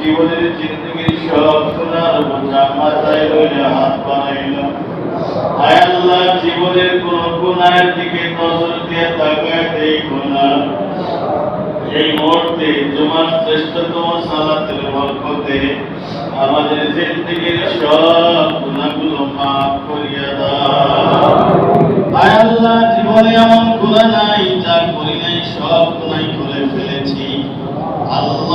জীবনের জিন্দগির সব গুনার বোঝা মাথায় হাত বানাইলাম। আয় জীবনের কোন গুনার দিকে নজর দিয়ে তাকায় দেখো না এই মুহূর্তে তোমার শ্রেষ্ঠতম সালাতের বরকতে আমাদের জিন্দগির সব গুনাহগুলো মাফ করিয়া দাও। আয় জীবনে এমন গুনাহ নাই যা করি নাই সব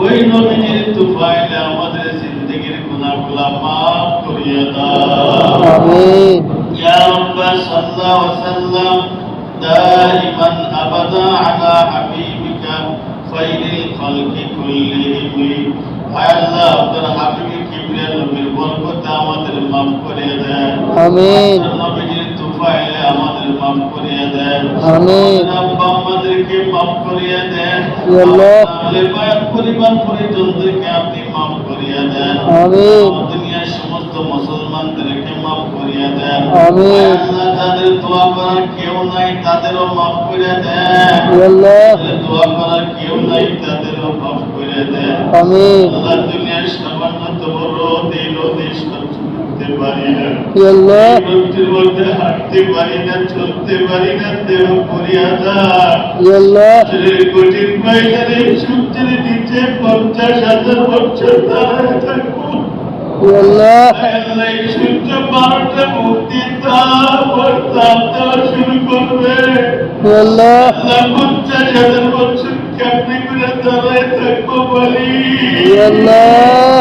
ওই নবীনের তুফাইলে আমাদের জিন্দগির গুনাহগুলো maaf করিয়া দাও। আমিন। ইয়া রাব্বা সাল্লাল্লাহু আলাইহি ওয়াসাল্লাম দাইমান আবাদা আলা হাবিবিকা খাইরিল খালকি কুল্লিহিম আল্লাহ আপনার হাবিবি কিবরিয়া নবীর বরকতে আমাদের মাফ করিয়া দেন। আমিন। নবীর তুফাইলে আমাদের মাফ করে দেন আমিন। আব্বা আমাদেরকে মাফ করে দেন আল্লাহ। পরিবার পরিজনদেরকে আপনি মাফ করে দেন আমিন। দুনিয়ার সমস্ত মুসলমানদেরকে মাফ করিয়া দেন আমিন। যাদের দোয়া করার কেউ নাই তাদেরও মাফ করে দেন আল্লাহ দোয়া করার কেউ নাই তাদেরও মাফ করে দেন আমিন আল্লাহ দুনিয়ার সামান্যতম রোদ এই রোদে সহ্য করতে পারি না ইয়া আল্লাহ। এই রোদের মধ্যে হাঁটতে পারি না চলতে পারি না দেহ পড়িয়া যায় কঠিন ময়দানে সূর্যের নিচে পঞ্চাশ হাজার বছর দাঁড়ায় থাকব। সূর্য বারোটা মুক্তি তাপ শুরু করবে। পঞ্চাশ হাজার বছর কেমনি করে দাঁড়ায় থাকব বলি।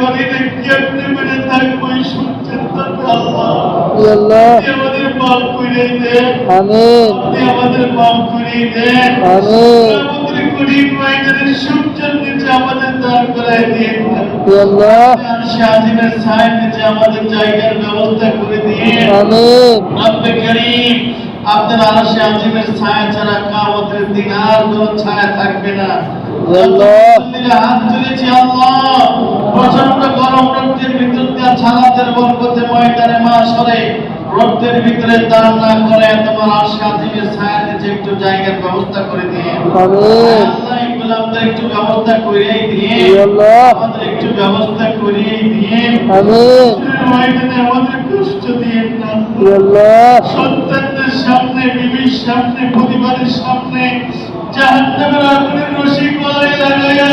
না কেমনে মেরে থাকব এই সূর্যের আল্লাহ। আল্লাহ। আপনি আমাদের মাফ করে দেন। আমিন। আমাদের মাফ করে দেন। আমিন। আমাদের কঠিন ময়দানের সূর্যের নিচে আমাদের দাঁড় করায় দিয়ে আল্লাহ। শাহিনের ছায়ের নিচে আমাদের জায়গার ব্যবস্থা করে দিয়ে আমিন। রব্বে করিম আপনার আরশে আজিমের ছায়া ছাড়া কামতের দিন আর কোনো ছায়া থাকবে না। প্রচণ্ড গরম রক্তের ভিতর দিয়ে ছালাতের বরকতে ময়দানে মাসরে রক্তের ভিতরে দান না করে তোমার আরশে আজিমের ছায়া নিচে একটু জায়গার ব্যবস্থা করে দিয়ে আল্লাহ। একটু ব্যবস্থা করেই দিয়ে আমাদের একটু ব্যবস্থা করেই দিয়ে ময়দানে আমাদের কষ্ট দিয়ে সন্তানদের সামনে বিবির সামনে পরিবারের সামনে। জাহান্নামের আগুনের রশি গলায় লাগাইয়া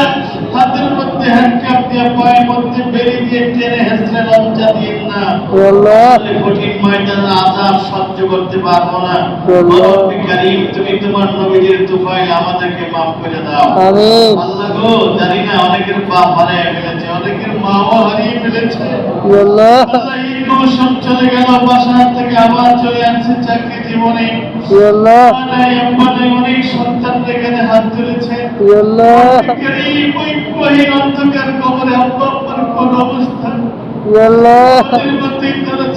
হাতের মধ্যে হ্যান্ডকাপ দিয়ে পায়ের মধ্যে বেরি দিয়ে টেনে হেসড়ে লজ্জা দিয়ে না। আল্লাহ। কঠিন ময়দানের আজাব সহ্য করতে পারব না। রব্বি তুমি তোমার নবীদের তুফাইল আমাদেরকে মাফ করে দাও। আমিন। আল্লাহ গো জানি না অনেকের বাপ হারিয়ে ফেলেছে অনেকের মাও হারিয়ে ফেলেছে। আল্লাহ। আল্লাহ চলে গেল বাসা থেকে আবার চলে আসছে চাকরি জীবনে। অনেক সন্তান এখানে হাত তুলেছে। অন্ধকার কবরে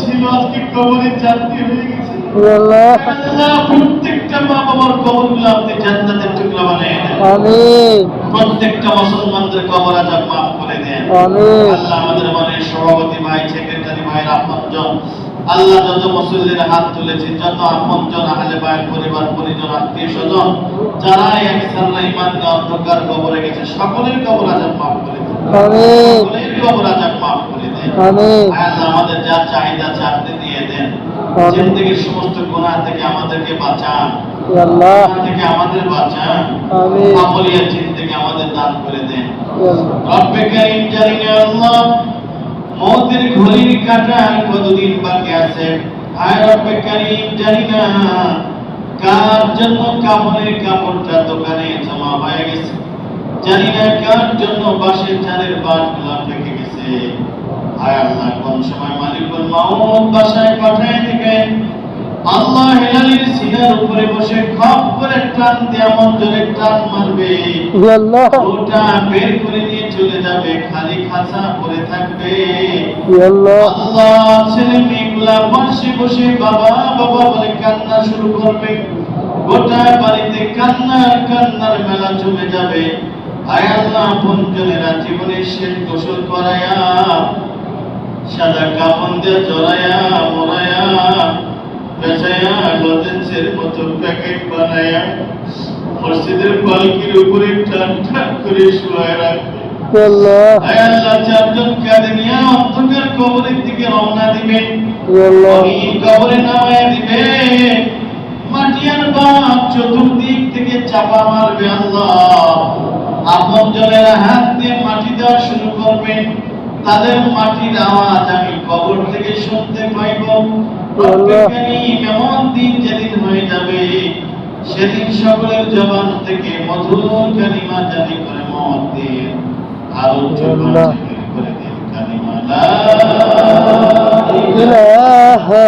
ছিল আজকে কবরে যাত্রী হয়ে গেছে। প্রত্যেকটা মা বাবার কবরগুলো আপনি জান্নাতের টুকরা বানিয়ে দেন। প্রত্যেকটা মুসলমানদের কবর আজাব মাফ করে দেন। আল্লাহ আমাদের মনে সভাপতি ভাই সেক্রেটারি ভাইয়ের আপনজন আল্লাহ যত মুসল্লির হাত তুলেছে যত আপনজন আহলে ভাইয়ের পরিবার পরিজন আত্মীয় স্বজন যারা এক সাল্লা ইমান অন্ধকার কবরে গেছে সকলের কবর আজাব মাফ করে দেন। আমিন। আমিন। আমাদের যা চাহিদা আছে দিয়ে দেন। সমস্ত গুনাহ থেকে আমাদেরকে বাঁচান থেকে আমাদের বাঁচান আমিন। আমলিয়া আমাদের দান করে দেন রব্বে জানি আল্লাহ। মৌতের ঘড়ির কতদিন বাকি আছে রব্বে জানি না কার জন্য কাপড়ের কাপড়টা দোকানে জমা হয়ে গেছে জানি না কার জন্য বাঁশের চালের বাঁশগুলা থেকে গেছে? হায় আল্লাহ কোন সময় মালিকুল মাউত বাসায় পাঠায় দিবেন আল্লাহ হেলালির সিনার উপরে বসে খপ করে টান দিয়ে জোরে টান মারবে। ওটা বের করে নিয়ে চলে যাবে খালি খাঁচা পড়ে থাকবে। আল্লাহ। ছেলে মেয়েগুলা পাশে বসে বাবা বাবা বলে কান্না শুরু করবে। গোটা বাড়িতে কান্নার কান্নার মেলা জমে যাবে। আয় আল্লাহ পঞ্জনেরা জীবনের শেষ গোসল করায়া সাদা কাপন দিয়ে জড়ায়া মরায়া পেঁচায়া লজেন্সের মতো প্যাকেট বানায়া মসজিদের পালকির উপরে টান টান করে শুয়ে রাখবে আয় আল্লাহ চারজন কাদিনিয়া অন্ধকার কবরের দিকে রওনা আমি কবরে নামায় দিবে। মাটিয়ার বাপ চতুর্দিক থেকে চাপা মারবে আল্লাহ। আপন জনের হাত দিয়ে মাটি দেওয়া শুরু করবেন তাদের মাটির আওয়াজ আমি কবর থেকে শুনতে পাইব। প্রত্যেকদিনই এমন দিন যেদিন হয়ে যাবে। সেদিন সকলের জবান থেকে মধুর কালিমা জারি করে মত দিয়ে আরও করে দিন কালিমা। ইলাহা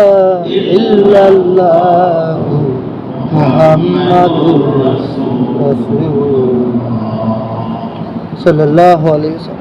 ইল্লাল্লাহ মুহাম্মাদুর রাসূলুল্লাহ। আলাইহি ওয়াসাল্লাম।